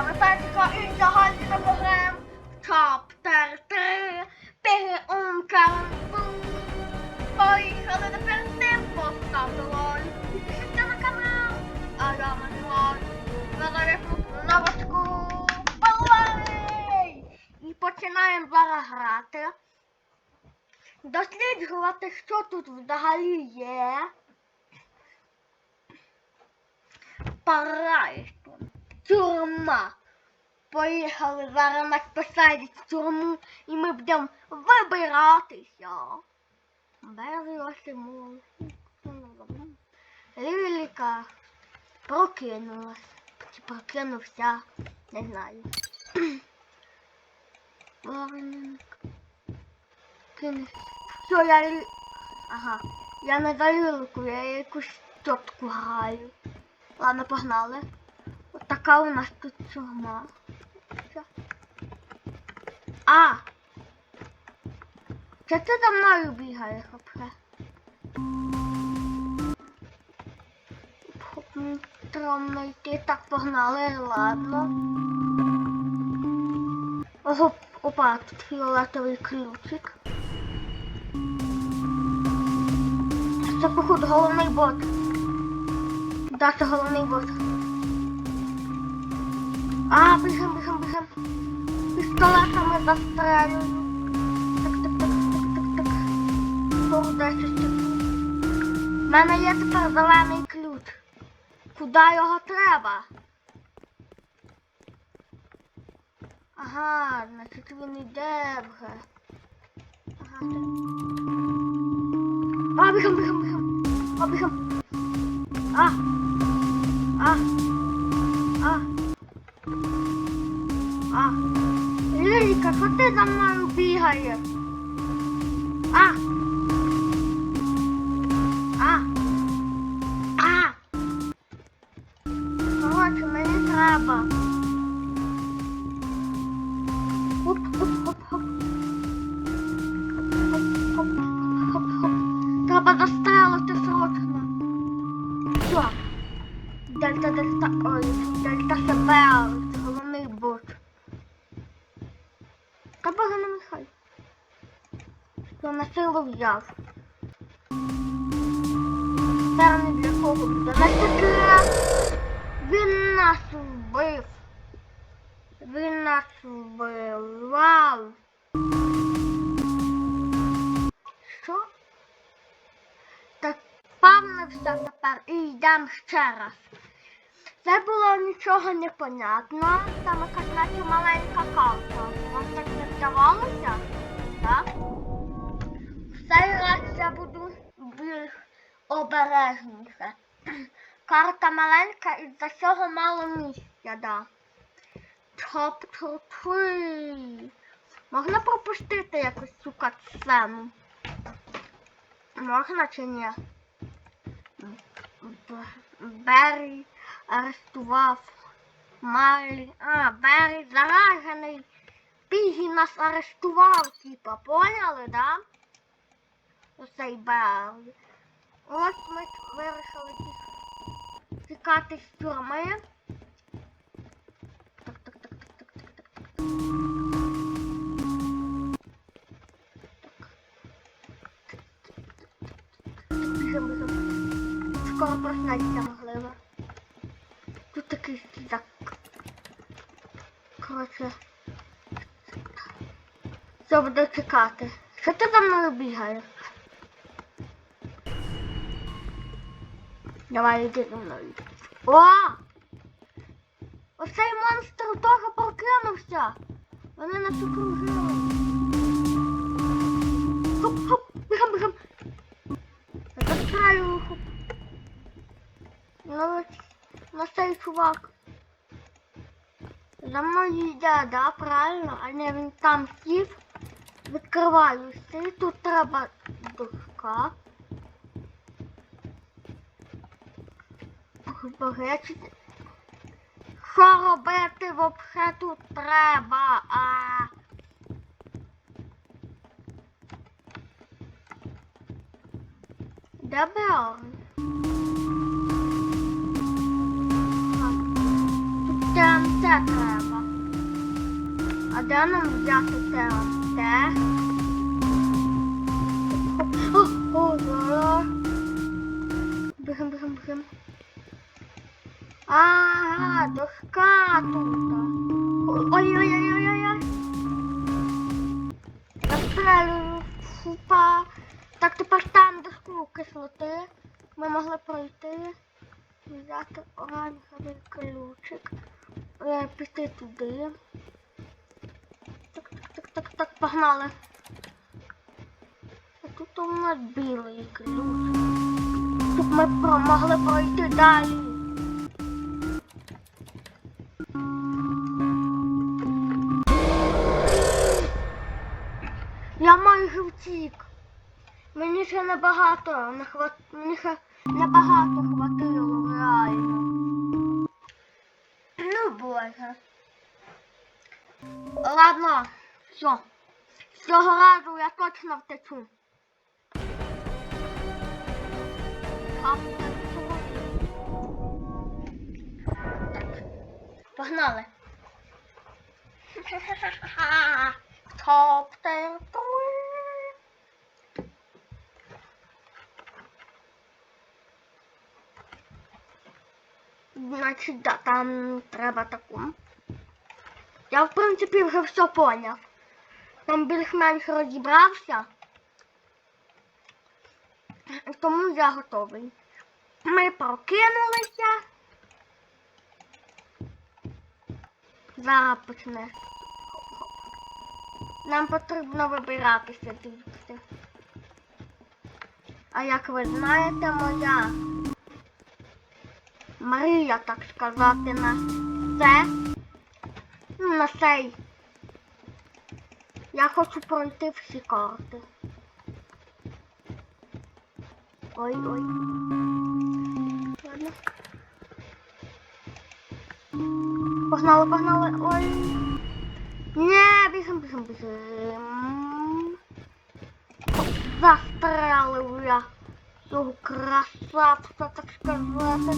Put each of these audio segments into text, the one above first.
Петько і сьогодні ми пограємо в Чаптер 3 Пігумка. Поїхали на перед поставте лайк, підпишіться на канал, а я. Зараз я крутну новочку. Палай! І починаємо зараз грати. Досліджувати, що тут взагалі є. Параєшто. Тюрма. Поїхали зараз нас посадять в тюрму і ми будемо вибиратися. Беремо. Ліліка прокинулась. Чи прокинувся, не знаю. Все, я... Ага. Я не за лілику, я якусь тітку граю. Ладно, погнали. Така у нас тут. Що? А! Чи ти за мною бігаєш вообще? Хоп, м, Треба йти. Так, погнали, ладно. Ого, опа, тут фіолетовий ключик. Це, походу, головний бот. Да, це головний бот. А, бігем, бігем, бігем. Пістолетами застрелюю. Так, так, так, так, так, так. Дай щось тут. У мене є тепер зелений ключ. Куди його треба? Ага, значить він йде вже. Ага, так. А, бігем, бігем, бігем. А, бігем. А. А. А. Ліліка, що ти за мною бігаєш? А. А. А. Коротше, мені треба. Хоп, хоп, хоп, хоп. Хоп, хоп, хоп, хоп. Треба застрелити срочно. Все. Дельта, дельта, ой, дельта СБЛ, це головний бот. Та бога не михай. Що на силу взяв. Це не для кого буде. Він нас вбив. Він нас вбив. Що? Так впевнився тепер і йдемо ще раз. Це було нічого не понятно. Там якась наче маленька карта. Вам так не здавалося? Так? Цей раз я буду більш обережніше. Карта маленька і за цього мало місця, да. топ топ Можна пропустити якусь цю катсцену? Можна чи ні? Беррі арестував Марлі. А, Беррі заражений. Пігі нас арестував, типа, поняли, да? Оцей Беррі. Ось ми вирішили ті- тікати з тюрми. Так, так, так, так, так, так, так, так. Біжим, біжим. Скоро проснеться можливо. Тут такий так. Коротше. Все буде чекати. Що ти за мною бігаєш? Давай йди за мною. О! Оцей монстр теж прокинувся. Вони нас окружили. Хоп-хоп, бігам, бігам. Застраю. Хоп. Ну, на цей чувак. За мною йде, да, правильно? А не він там сів. Відкриваюся. І тут треба дошка. Побагачити. Що робити вообще тут треба? А... Так. Тут там, треба. А де нам взяти? Те? О, о, о. Бігем, бігем. Ага, дошка тут. Ой-ой-ой-ой-ой. Застрелюю. Фупа. Так, тепер там дошку кислоти. Ми могли пройти. Взяти оранжевий ключик. Е, піти туди. Так, так, так, так, так, погнали. А тут у нас білий ключ. Тут ми могли пройти далі. Мені ще небагато не хват... Мені ще небагато хватило, реально. Ну, боже. Ладно, все. З цього разу я точно втечу. Погнали. Топ Значить, да, там треба таку. Я, в принципі, вже все поняв. Там більш-менш розібрався. Тому я готовий. Ми прокинулися. Зараз почне. Нам потрібно вибиратися звідси. А як ви знаєте, моя Марія, так сказати, на це. Ну, на цей. Я хочу пройти всі карти. Ой, ой. Ладно. Погнали, погнали. Ой. Не, бігом, бігом, бігом. Застрелив я цього красавця, так сказати.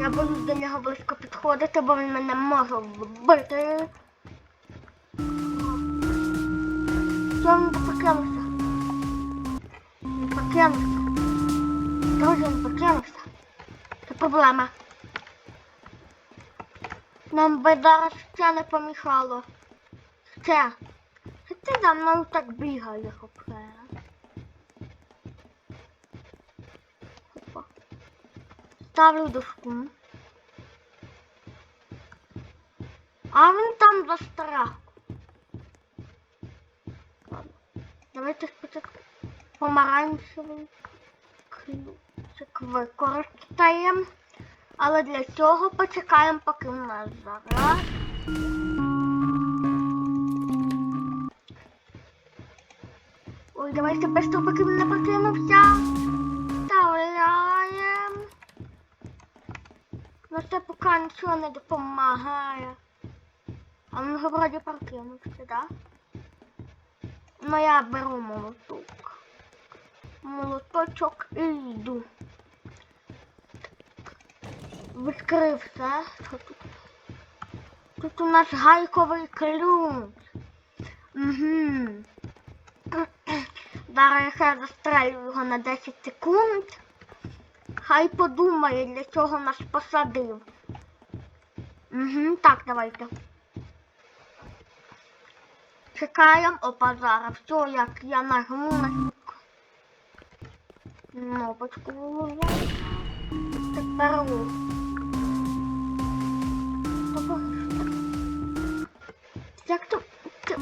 Я боюсь до нього близько підходити, бо він мене може вбити. Що він покинувся? Він покинувся. Друзі, він покинувся. Це проблема. Нам би зараз ще не помішало. Ще. Ти за мною так бігаєш, хопе? Опа. Ставлю дошку. А він там застряг. Ладно. Давайте спочатку помаранчевий ключик використаємо. Але для цього почекаємо, поки в нас зараз. Ой, давайте быстро, поки не прокинувся. Ну це поки нічого не допомагає. А він вже вроді прокинувся, да? Ну я беру молоток. Молоточок і йду. Відкрив все. Що тут? Тут у нас гайковий ключ. Угу. Зараз я застрелю його на 10 секунд. Хай подумає, для чого нас посадив. Угу, так, давайте. Чекаємо. Опа, зараз. Все, як я нажму на кнопочку. Тепер Як то... Це...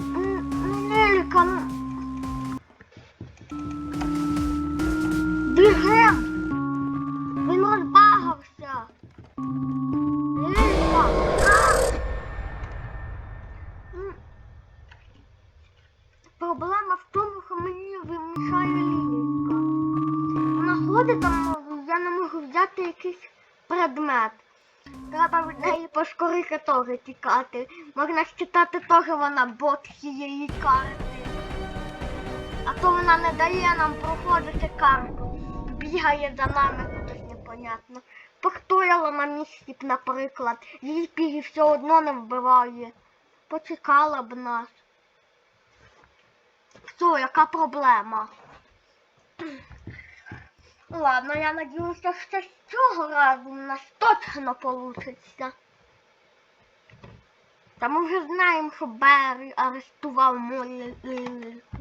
поскоріше тікати. Можна считати теж вона бот цієї карти. А то вона не дає нам проходити карту. Бігає за нами кудись непонятно. постояла на місці, б, наприклад. Її пігі все одно не вбиває. Почекала б нас. Все, яка проблема? Ладно, я надіюся, що з цього разу в нас точно получиться. Та ми вже знаємо, що Беррі арестував мою лільку.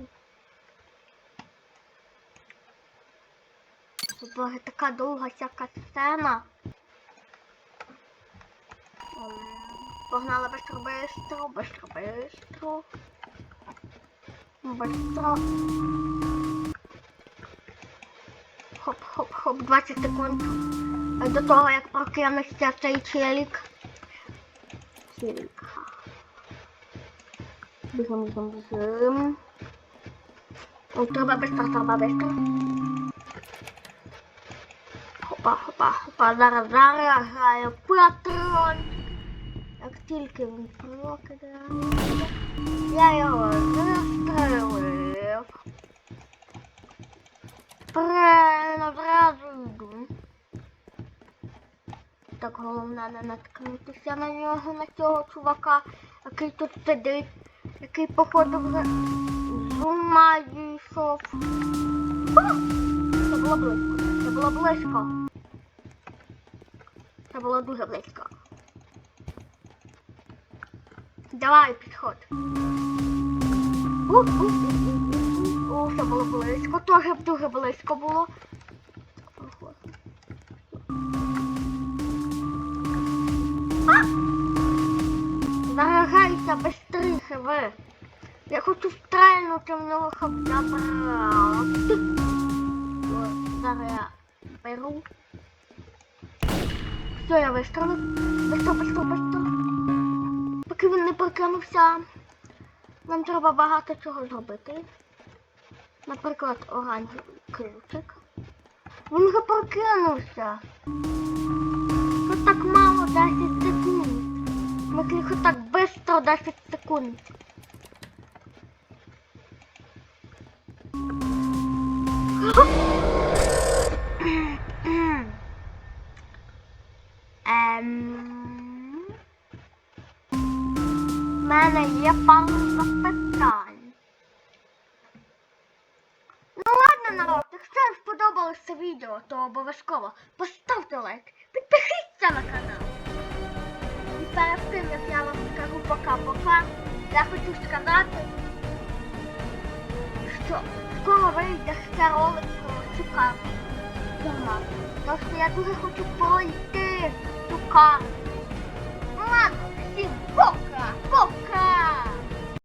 Боже, така довга всяка сцена. Погнали бистро, бистро, бистро, бистро. Бистро. Хоп-хоп-хоп, 20 секунд. До того, як прокинеться цей челік. Челік. Бігом, бігом, бігом. О, треба бистро, треба бистро. Хопа, хопа, хопа, зараз, зараз грає патрон. Як тільки він прокидає, я його застрелив. Правильно, зразу йду. Так головне не наткнутися на нього, на цього чувака, який тут сидить, який походу вже з ума. Це було близько. Це було близько. Це було дуже близько. Давай, підходь. О, це було близько. Тоже дуже близько було. А! Зарагайся быстріше ви. Я хочу стрельнути в нього, щоб забрав. Зараз я беру. Все, я вистрелив. Бистро, бистро, бистро. Поки він не прокинувся, нам треба багато чого зробити. Наприклад, оранжевий ключик. Він вже прокинувся. Що так мало 10 10 секунд. Ем... У мене є пару запитань. Ну ладно, народ, якщо вам сподобалось це відео, то обов'язково поставте лайк, підпишіться на канал перед тим, як я вам скажу пока-пока, я хочу сказати, що скоро вийде ще ролик про цю карту. Тому що я дуже хочу пройти цю карту. Ну ладно, всім пока-пока!